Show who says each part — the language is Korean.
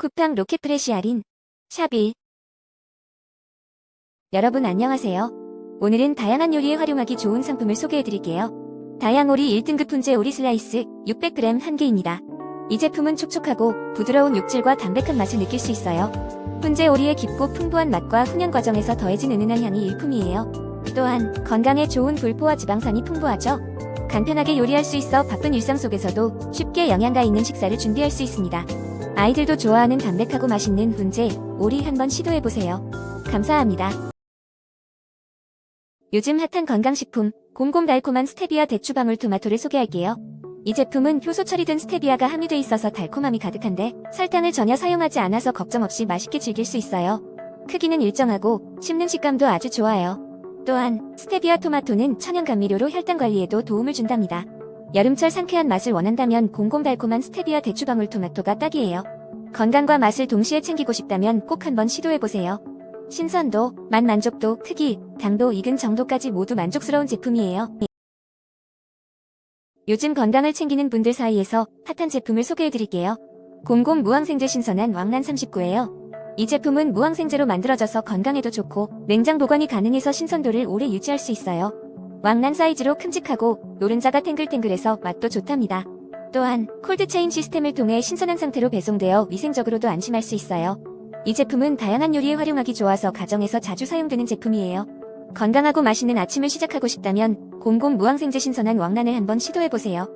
Speaker 1: 쿠팡 로켓프레시 할인 샵1 여러분 안녕하세요. 오늘은 다양한 요리에 활용하기 좋은 상품을 소개해드릴게요. 다양오리 1등급 훈제 오리 슬라이스 600g 한 개입니다. 이 제품은 촉촉하고 부드러운 육질과 담백한 맛을 느낄 수 있어요. 훈제 오리의 깊고 풍부한 맛과 훈연 과정에서 더해진 은은한 향이 일품이에요. 또한 건강에 좋은 불포화 지방산이 풍부하죠. 간편하게 요리할 수 있어 바쁜 일상 속에서도 쉽게 영양가 있는 식사를 준비할 수 있습니다. 아이들도 좋아하는 담백하고 맛있는 훈제, 오리 한번 시도해보세요. 감사합니다. 요즘 핫한 건강식품, 곰곰달콤한 스테비아 대추방울 토마토를 소개할게요. 이 제품은 효소 처리된 스테비아가 함유돼 있어서 달콤함이 가득한데 설탕을 전혀 사용하지 않아서 걱정 없이 맛있게 즐길 수 있어요. 크기는 일정하고 씹는 식감도 아주 좋아요. 또한 스테비아 토마토는 천연 감미료로 혈당 관리에도 도움을 준답니다. 여름철 상쾌한 맛을 원한다면 곰곰달콤한 스테비아 대추방울 토마토가 딱이에요. 건강과 맛을 동시에 챙기고 싶다면 꼭 한번 시도해보세요. 신선도, 맛 만족도, 크기, 당도 익은 정도까지 모두 만족스러운 제품이에요. 요즘 건강을 챙기는 분들 사이에서 핫한 제품을 소개해드릴게요. 곰곰 무항생제 신선한 왕란 39예요. 이 제품은 무항생제로 만들어져서 건강에도 좋고 냉장 보관이 가능해서 신선도를 오래 유지할 수 있어요. 왕란 사이즈로 큼직하고 노른자가 탱글탱글해서 맛도 좋답니다. 또한 콜드체인 시스템을 통해 신선한 상태로 배송되어 위생적으로도 안심할 수 있어요. 이 제품은 다양한 요리에 활용하기 좋아서 가정에서 자주 사용되는 제품이에요. 건강하고 맛있는 아침을 시작하고 싶다면 곰곰 무항생제 신선한 왕란을 한번 시도해보세요.